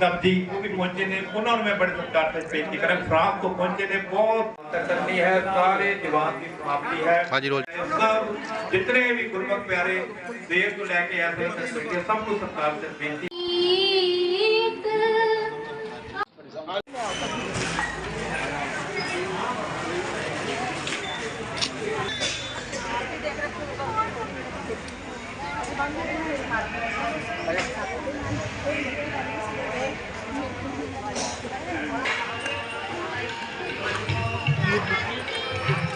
ਨਬਜੀ ਉਹ ਵੀ ਪਹੁੰਚੇ ਨੇ ਉਹਨਾਂ ਨੂੰ ਮੈਂ ਬੜੇ ਸਤਿਕਾਰ ਨਾਲ ਬੇਨਤੀ ਕਰਾਂ ਫਰਾਂਸ ਤੋਂ ਪਹੁੰਚੇ ਨੇ ਬਹੁਤ ਤਸੱਲੀ ਹੈ ਸਾਰੇ ਦੀਵਾਨ ਦੀ ਸਮਾਪਤੀ ਹੈ ਹਾਂਜੀ, ਰੋਲ। ਸਭ ਜਿਤਨੇ ਵੀ ਗੁਰਮੁਖ ਪਿਆਰੇ ਦੇਰ ਤੋਂ ਲੈ ਕੇ ਆਸੇ ਤੱਕ ਸੁਣੀਏ ਸਭ ਨੂੰ ਸਤਿਕਾਰ ਨਾਲ ਬੇਨਤੀ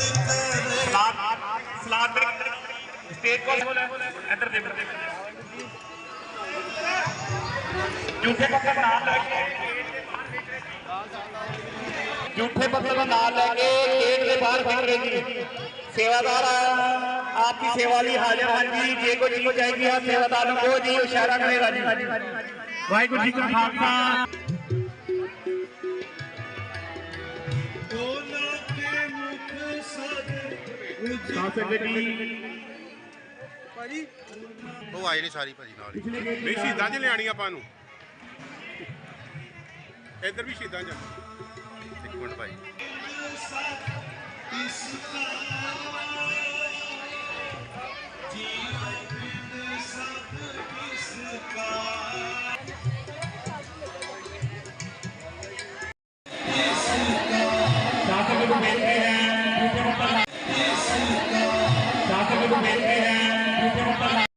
ਜਗਤ ਕਰੇ ਸਲਾਦ ਸਟੇਜ ਕੋਲ ਇੱਧਰ ਦੇ ਝੂਠੇ ਪੱਤਰ ਨਾਲ ਲੈ ਕੇ ਝੂਠੇ ਪੱਤਰ ਦਾ ਨਾਮ ਲੈ ਕੇ ਗੇਟ ਦੇ ਬਾਹਰ ਖੜ ਰਹੇ ਜੀ ਸੇਵਾਦਾਰ ਆਪ ਦੀ ਸੇਵਾ ਲਈ ਹਾਜ਼ਰ ਹਨ ਜੀ ਜੇ ਕੋਈ ਚੀਜ਼ ਚਾਹੀਦੀ ਹੈ ਸੇਵਾਦਾਰ ਨੂੰ ਕਹੋ ਜੀ ਸਦ ਸਾਸਰ ਜੀ ਉਹ ਆਏ ਨਹੀਂ ਸਾਰੀ ਭਾਜੀ ਨਾਲ ਨਹੀਂ ਸ਼ਹੀਦਾਂ 'ਚ ਲਿਆਣੀ ਆਪਾਂ ਨੂੰ। ਇੱਧਰ ਵੀ ਸ਼ਹੀਦਾਂ 'ਚ ਇੱਕ ਮਿੰਟ ਭਾਈ। ਸਾਸਰ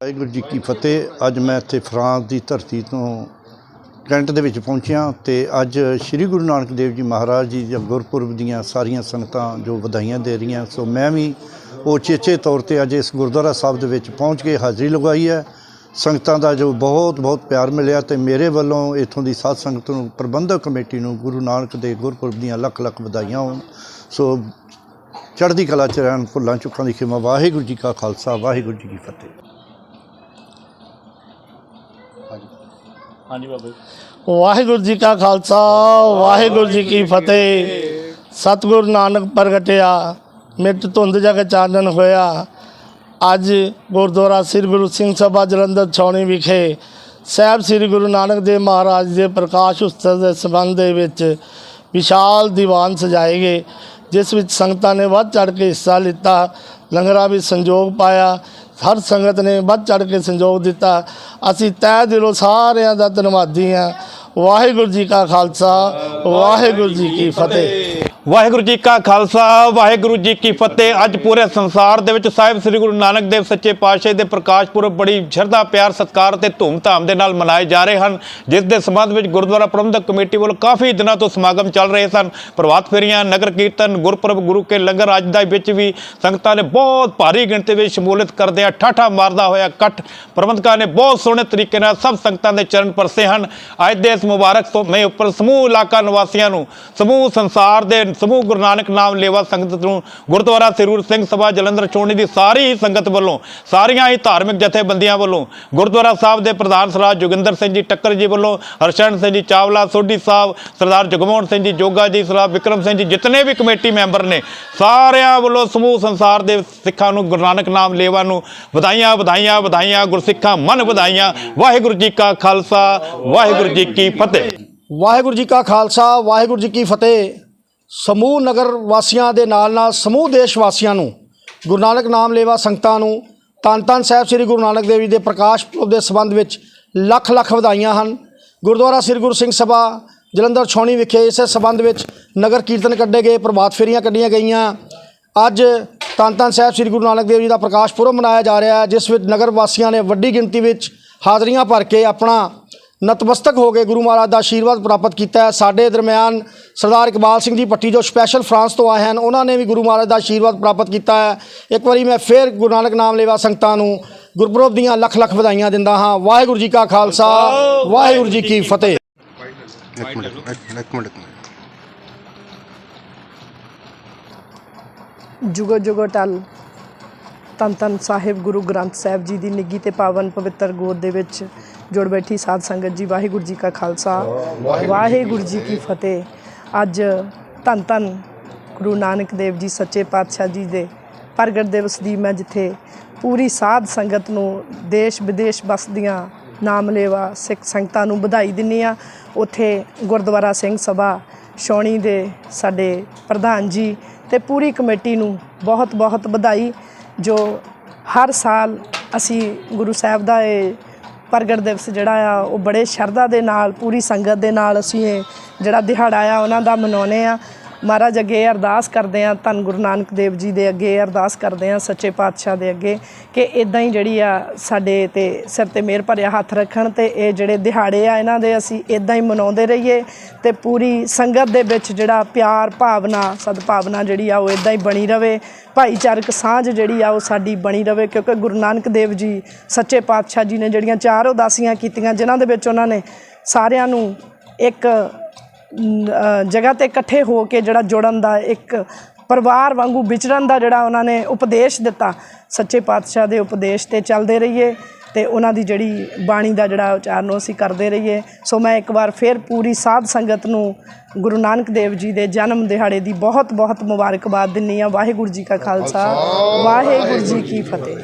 ਵਾਹਿਗੁਰੂ ਜੀ ਕੀ ਫਤਿਹ। ਅੱਜ ਮੈਂ ਇੱਥੇ ਫਰਾਂਸ ਦੀ ਧਰਤੀ ਤੋਂ ਕੈਂਟ ਦੇ ਵਿੱਚ ਪਹੁੰਚਿਆ ਤੇ ਅੱਜ ਸ੍ਰੀ ਗੁਰੂ ਨਾਨਕ ਦੇਵ ਜੀ ਮਹਾਰਾਜ ਜੀ ਦੇ ਗੁਰਪੁਰਬ ਦੀਆਂ ਸਾਰੀਆਂ ਸੰਗਤਾਂ ਜੋ ਵਧਾਈਆਂ ਦੇ ਰਹੀਆਂ। ਸੋ ਮੈਂ ਵੀ ਉਹ ਚੇਚੇ ਤੌਰ ਤੇ ਅੱਜ ਇਸ ਗੁਰਦੁਆਰਾ ਸਾਹਿਬ ਦੇ ਵਿੱਚ ਪਹੁੰਚ ਕੇ ਹਾਜ਼ਰੀ ਲਗਾਈ ਹੈ। ਸੰਗਤਾਂ ਦਾ ਜੋ ਬਹੁਤ ਬਹੁਤ ਪਿਆਰ ਮਿਲਿਆ ਤੇ ਮੇਰੇ ਵੱਲੋਂ ਇਥੋਂ ਦੀ ਸਾਧ ਸੰਗਤ ਨੂੰ ਪ੍ਰਬੰਧਕ ਕਮੇਟੀ ਨੂੰ ਗੁਰੂ ਨਾਨਕ ਦੇ ਗੁਰਪੁਰਬ ਦੀਆਂ ਲੱਖ ਲੱਖ ਵਧਾਈਆਂ ਹੋਣ। ਸੋ ਚੜ੍ਹਦੀ ਕਲਾ ਚ ਰਹਿਣ ਭੁੱਲਾਂ ਚੁੱਕਾਂ ਦੀ ਖਿਮਾ। ਵਾਹਿਗੁਰੂ ਜੀ ਕਾ ਖਾਲਸਾ ਵਾਹਿਗੁਰੂ ਜੀ ਕੀ ਫਤਿਹ। ਹਾਂਜੀ ਬਾਬਾ ਵਾਹਿਗੁਰੂ ਜੀ ਕਾ ਖਾਲਸਾ ਵਾਹਿਗੁਰੂ ਜੀ ਕੀ ਫਤਿਹ। ਸਤਿਗੁਰੂ ਨਾਨਕ ਪ੍ਰਗਟਿਆ ਮਿੱਟ ਧੁੰਦ ਜਗ ਚਾਨਣ ਹੋਇਆ। ਅੱਜ ਗੁਰਦੁਆਰਾ ਸ੍ਰੀ ਗੁਰੂ ਸਿੰਘ ਸਭਾ ਜਲੰਧਰ ਛਾਉਣੀ ਵਿਖੇ ਸਾਹਿਬ ਸ੍ਰੀ ਗੁਰੂ ਨਾਨਕ ਦੇਵ ਮਹਾਰਾਜ ਦੇ ਪ੍ਰਕਾਸ਼ ਉਤਸਵ ਦੇ ਸੰਬੰਧ ਦੇ ਵਿੱਚ ਵਿਸ਼ਾਲ ਦੀਵਾਨ ਸਜਾਏ ਗਏ। ਜਿਸ ਵਿੱਚ ਸੰਗਤਾਂ ਨੇ ਵੱਧ ਚੜ ਕੇ ਹਿੱਸਾ ਲਿੱਤਾ, ਲੰਗਰਾਂ ਵਿੱਚ ਸੰਯੋਗ ਪਾਇਆ, ਹਰ ਸੰਗਤ ਨੇ ਵੱਧ ਚੜ ਕੇ ਸੰਯੋਗ ਦਿੱਤਾ। ਅਸੀਂ ਤਹਿ ਦਿਲੋਂ ਸਾਰਿਆਂ ਦਾ ਧੰਨਵਾਦੀ ਹਾਂ। ਵਾਹਿਗੁਰੂ ਜੀ ਕਾ ਖਾਲਸਾ, ਵਾਹਿਗੁਰੂ ਜੀ ਕੀ ਫਤਿਹ। ਵਾਹਿਗੁਰੂ ਜੀ ਕਾ ਖਾਲਸਾ, ਵਾਹਿਗੁਰੂ ਜੀ ਕੀ ਫਤਿਹ। ਅੱਜ ਪੂਰੇ ਸੰਸਾਰ ਦੇ ਵਿੱਚ ਸਾਹਿਬ ਸ੍ਰੀ ਗੁਰੂ ਨਾਨਕ ਦੇਵ ਸੱਚੇ ਪਾਤਸ਼ਾਹ ਦੇ ਪ੍ਰਕਾਸ਼ ਪੁਰਬ ਬੜੀ ਸ਼ਰਧਾ, ਪਿਆਰ, ਸਤਿਕਾਰ ਤੇ ਧੂਮ-ਧਾਮ ਦੇ ਨਾਲ ਮਨਾਏ ਜਾ ਰਹੇ ਹਨ। ਜਿਸ ਦੇ ਸੰਬੰਧ ਵਿੱਚ ਗੁਰਦੁਆਰਾ ਪ੍ਰਬੰਧਕ ਕਮੇਟੀ ਵੱਲੋਂ ਕਾਫੀ ਦਿਨਾਂ ਤੋਂ ਸਮਾਗਮ ਚੱਲ ਰਹੇ ਸਨ। ਪ੍ਰਭਾਤ ਫੇਰੀਆਂ, ਨਗਰ ਕੀਰਤਨ, ਗੁਰਪੁਰਬ, ਗੁਰੂ ਕੇ ਲੰਗਰ ਅੱਜ ਦਾ ਵਿੱਚ ਵੀ ਸੰਗਤਾਂ ਨੇ ਬਹੁਤ ਭਾਰੀ ਗਿਣਤੀ ਵਿੱਚ ਸ਼ਮੂਲੀਅਤ ਕਰਦੇ ਆ ਠਾਠਾ ਮਾਰਦਾ ਹੋਇਆ ਇਕੱਠ। ਪ੍ਰਬੰਧਕਾਂ ਨੇ ਬਹੁਤ ਸੋਹਣੇ ਤਰੀਕੇ ਨਾਲ ਸਭ ਸੰਗਤਾਂ ਦੇ ਚਰਨ ਪਰਸੇ ਹਨ। ਅੱਜ ਦੇ ਇਸ ਮੁਬਾਰਕ ਸਮੇਂ ਉੱਪਰ ਸਮੂਹ ਇਲਾਕਾ ਨਿਵਾਸੀਆਂ ਨੂੰ, ਸਮੂਹ ਸੰਸਾਰ ਦੇ, ਸਮੂਹ ਗੁਰੂ ਨਾਨਕ ਨਾਮ ਲੇਵਾ ਸੰਗਤ ਨੂੰ, ਗੁਰਦੁਆਰਾ ਸਰੂਰ ਸਿੰਘ ਸਭਾ ਜਲੰਧਰ ਚੋਣੀ ਦੀ ਸਾਰੀ ਹੀ ਸੰਗਤ ਵੱਲੋਂ, ਸਾਰੀਆਂ ਹੀ ਧਾਰਮਿਕ ਜਥੇਬੰਦੀਆਂ ਵੱਲੋਂ, ਗੁਰਦੁਆਰਾ ਸਾਹਿਬ ਦੇ ਪ੍ਰਧਾਨ ਸਰਦਾਰ ਜੋਗਿੰਦਰ ਸਿੰਘ ਜੀ ਟੱਕਰ ਜੀ ਵੱਲੋਂ, ਹਰਸ਼ਰਨ ਸਿੰਘ ਜੀ ਚਾਵਲਾ, ਸੋਢੀ ਸਾਹਿਬ, ਸਰਦਾਰ ਜਗਮੋਹਨ ਸਿੰਘ ਜੀ ਜੋਗਾ ਜੀ, ਸਰਦਾਰ ਵਿਕਰਮ ਸਿੰਘ ਜੀ, ਜਿਤਨੇ ਵੀ ਕਮੇਟੀ ਮੈਂਬਰ ਨੇ, ਸਾਰਿਆਂ ਵੱਲੋਂ ਸਮੂਹ ਸੰਸਾਰ ਦੇ ਸਿੱਖਾਂ ਨੂੰ, ਗੁਰੂ ਨਾਨਕ ਨਾਮ ਲੇਵਾ ਨੂੰ, ਵਧਾਈਆਂ ਵਧਾਈਆਂ ਵਧਾਈਆਂ, ਗੁਰਸਿੱਖਾਂ ਮਨ ਵਧਾਈਆਂ, ਵਾਹਿਗੁਰੂ ਜੀ ਕਾ ਖਾਲਸਾ, ਵਾਹਿਗੁਰੂ ਜੀ ਕੀ ਫਤਿਹ। ਵਾਹਿਗੁਰੂ ਜੀ ਕਾ ਖਾਲਸਾ, ਵਾਹਿਗੁਰੂ ਜੀ ਕੀ ਫਤਿਹ। ਸਮੂਹ ਨਗਰ ਵਾਸੀਆਂ ਦੇ ਨਾਲ ਨਾਲ ਸਮੂਹ ਦੇਸ਼ ਵਾਸੀਆਂ ਨੂੰ, ਗੁਰੂ ਨਾਨਕ ਨਾਮ ਲੇਵਾ ਸੰਗਤਾਂ ਨੂੰ, ਧੰਨ ਧੰਨ ਸਾਹਿਬ ਸ੍ਰੀ ਗੁਰੂ ਨਾਨਕ ਦੇਵ ਜੀ ਦੇ ਪ੍ਰਕਾਸ਼ ਪੁਰਬ ਦੇ ਸੰਬੰਧ ਵਿੱਚ ਲੱਖ ਲੱਖ ਵਧਾਈਆਂ ਹਨ। ਗੁਰਦੁਆਰਾ ਸ੍ਰੀ ਗੁਰੂ ਸਿੰਘ ਸਭਾ, ਜਲੰਧਰ ਛਾਉਣੀ ਵਿਖੇ ਇਸੇ ਸੰਬੰਧ ਵਿੱਚ ਨਗਰ ਕੀਰਤਨ ਕੱਢੇ ਗਏ, ਪ੍ਰਭਾਤ ਫੇਰੀਆਂ ਕੱਢੀਆਂ ਗਈਆਂ। ਅੱਜ ਧੰਨ ਧੰਨ ਸਾਹਿਬ ਸ੍ਰੀ ਗੁਰੂ ਨਾਨਕ ਦੇਵ ਜੀ ਦਾ ਪ੍ਰਕਾਸ਼ ਪੁਰਬ ਮਨਾਇਆ ਜਾ ਰਿਹਾ ਹੈ, ਜਿਸ ਵਿੱਚ ਨਗਰ ਵਾਸੀਆਂ ਨੇ ਵੱਡੀ ਗਿਣਤੀ ਵਿੱਚ ਹਾਜ਼ਰੀਆਂ ਭਰ ਕੇ ਆਪਣਾ ਨਤਮਸਤਕ ਹੋ ਕੇ ਗੁਰੂ ਮਹਾਰਾਜ ਦਾ ਆਸ਼ੀਰਵਾਦ ਪ੍ਰਾਪਤ ਕੀਤਾ ਹੈ। ਸਾਡੇ ਦਰਮਿਆਨ ਸਰਦਾਰ ਇਕਬਾਲ ਸਿੰਘ ਜੀ ਪੱਟੀ ਜੋ ਸਪੈਸ਼ਲ ਫਰਾਂਸ ਤੋਂ ਆਏ ਹਨ ਉਹਨਾਂ ਨੇ ਵੀ ਗੁਰੂ ਮਹਾਰਾਜ ਦਾ ਆਸ਼ੀਰਵਾਦ ਪ੍ਰਾਪਤ ਕੀਤਾ ਹੈ। ਇੱਕ ਵਾਰੀ ਮੈਂ ਫਿਰ ਗੁਰੂ ਨਾਨਕ ਨਾਮ ਲੇਵਾ ਸੰਗਤਾਂ ਨੂੰ ਗੁਰਪੁਰਬ ਦੀਆਂ ਲੱਖ ਲੱਖ ਵਧਾਈਆਂ ਦਿੰਦਾ ਹਾਂ। ਵਾਹਿਗੁਰੂ ਜੀ ਕਾ ਖਾਲਸਾ ਵਾਹਿਗੁਰੂ ਜੀ ਕੀ ਫਤਿਹ। ਇੱਕ ਮਿੰਟ ਇੱਕ ਮਿੰਟ ਜੁਗੋ ਜੁਗੋ ਟਲ ਧੰਨ ਧੰਨ ਸਾਹਿਬ ਗੁਰੂ ਗ੍ਰੰਥ ਸਾਹਿਬ ਜੀ ਦੀ ਨਿੱਗੀ ਤੇ ਪਾਵਨ ਪਵਿੱਤਰ ਗੋਦ ਦੇ ਵਿੱਚ ਜੁੜ ਬੈਠੀ ਸਾਧ ਸੰਗਤ ਜੀ ਵਾਹਿਗੁਰੂ ਜੀ ਕਾ ਖਾਲਸਾ ਵਾਹਿਗੁਰੂ ਜੀ ਕੀ ਫਤਿਹ। ਅੱਜ ਧੰਨ ਧੰਨ ਗੁਰੂ ਨਾਨਕ ਦੇਵ ਜੀ ਸੱਚੇ ਪਾਤਸ਼ਾਹ ਜੀ ਦੇ ਪ੍ਰਗਟ ਦਿਵਸ ਦੀ ਮੈਂ ਜਿੱਥੇ ਪੂਰੀ ਸਾਧ ਸੰਗਤ ਨੂੰ ਦੇਸ਼ ਵਿਦੇਸ਼ ਬਸਦੀਆਂ ਨਾਮ ਲੇਵਾ ਸਿੱਖ ਸੰਗਤਾਂ ਨੂੰ ਵਧਾਈ ਦਿੰਨੀ ਆ। ਉੱਥੇ ਗੁਰਦੁਆਰਾ ਸਿੰਘ ਸਭਾ ਸ਼ੌਣੀ ਦੇ ਸਾਡੇ ਪ੍ਰਧਾਨ ਜੀ ਤੇ ਪੂਰੀ ਕਮੇਟੀ ਨੂੰ ਬਹੁਤ ਬਹੁਤ ਵਧਾਈ ਜੋ ਹਰ ਸਾਲ ਅਸੀਂ ਗੁਰੂ ਸਾਹਿਬ ਦਾ ਇਹ ਪ੍ਰਗਟ ਦਿਵਸ ਜਿਹੜਾ ਆ, ਉਹ ਬੜੇ ਸ਼ਰਧਾ ਦੇ ਨਾਲ, ਪੂਰੀ ਸੰਗਤ ਦੇ ਨਾਲ ਅਸੀਂ ਇਹ ਜਿਹੜਾ ਦਿਹਾੜਾ ਆ, ਉਹਨਾਂ ਦਾ ਮਨਾਉਨੇ ਆ। ਮਹਾਰਾਜ ਅੱਗੇ ਅਰਦਾਸ ਕਰਦੇ ਆ ਧੰਨ ਗੁਰੂ ਨਾਨਕ ਦੇਵ ਜੀ ਦੇ ਅੱਗੇ ਅਰਦਾਸ ਕਰਦੇ ਆ ਸੱਚੇ ਪਾਤਸ਼ਾਹ ਦੇ ਅੱਗੇ, ਕਿ ਇਦਾਂ ਹੀ ਜਿਹੜੀ ਆ ਸਾਡੇ ਤੇ ਸਿਰ ਤੇ ਮਿਹਰ ਭਰਿਆ ਹੱਥ ਰੱਖਣ ਤੇ ਇਹ ਜਿਹੜੇ ਦਿਹਾੜੇ ਆ ਇਹਨਾਂ ਦੇ ਅਸੀਂ ਇਦਾਂ ਹੀ ਮਨਾਉਂਦੇ ਰਹੀਏ ਤੇ ਪੂਰੀ ਸੰਗਤ ਦੇ ਵਿੱਚ ਜਿਹੜਾ ਪਿਆਰ, ਭਾਵਨਾ, ਸਦਭਾਵਨਾ ਜਿਹੜੀ ਆ ਉਹ ਇਦਾਂ ਹੀ ਬਣੀ ਰਵੇ, ਭਾਈਚਾਰਕ ਸਾਂਝ ਜਿਹੜੀ ਆ ਉਹ ਸਾਡੀ ਬਣੀ ਰਵੇ, ਕਿਉਂਕਿ ਗੁਰੂ ਨਾਨਕ ਦੇਵ ਜੀ, ਸੱਚੇ ਪਾਤਸ਼ਾਹ ਜੀ ਨੇ ਜਿਹੜੀਆਂ ਚਾਰ ਉਦਾਸੀਆਂ ਕੀਤੀਆਂ, ਜਿਨ੍ਹਾਂ ਦੇ ਵਿੱਚ ਉਹਨਾਂ ਨੇ ਸਾਰਿਆਂ ਨੂੰ ਇੱਕ ਜਗ੍ਹਾ ਤੇ ਇਕੱਠੇ ਹੋ ਕੇ ਜਿਹੜਾ ਜੁੜਨ ਦਾ ਇੱਕ ਪਰਿਵਾਰ ਵਾਂਗੂ ਵਿਚਰਨ ਦਾ ਜਿਹੜਾ ਉਹਨਾਂ ਨੇ ਉਪਦੇਸ਼ ਦਿੱਤਾ ਸੱਚੇ ਪਾਤਸ਼ਾਹ ਦੇ ਉਪਦੇਸ਼ ਤੇ ਚੱਲਦੇ ਰਹੀਏ ਤੇ ਉਹਨਾਂ ਦੀ ਜਿਹੜੀ ਬਾਣੀ ਦਾ ਜਿਹੜਾ ਉਚਾਰਨ ਅਸੀਂ ਕਰਦੇ ਰਹੀਏ। ਸੋ ਮੈਂ ਇੱਕ ਵਾਰ ਫਿਰ ਪੂਰੀ ਸਾਧ ਸੰਗਤ ਨੂੰ ਗੁਰੂ ਨਾਨਕ ਦੇਵ ਜੀ ਦੇ ਜਨਮ ਦਿਹਾੜੇ ਦੀ ਬਹੁਤ ਬਹੁਤ ਮੁਬਾਰਕਬਾਦ ਦਿੰਨੀ ਆ ਵਾਹਿਗੁਰੂ ਜੀ ਕਾ ਖਾਲਸਾ ਵਾਹਿਗੁਰੂ ਜੀ ਕੀ ਫਤਿਹ।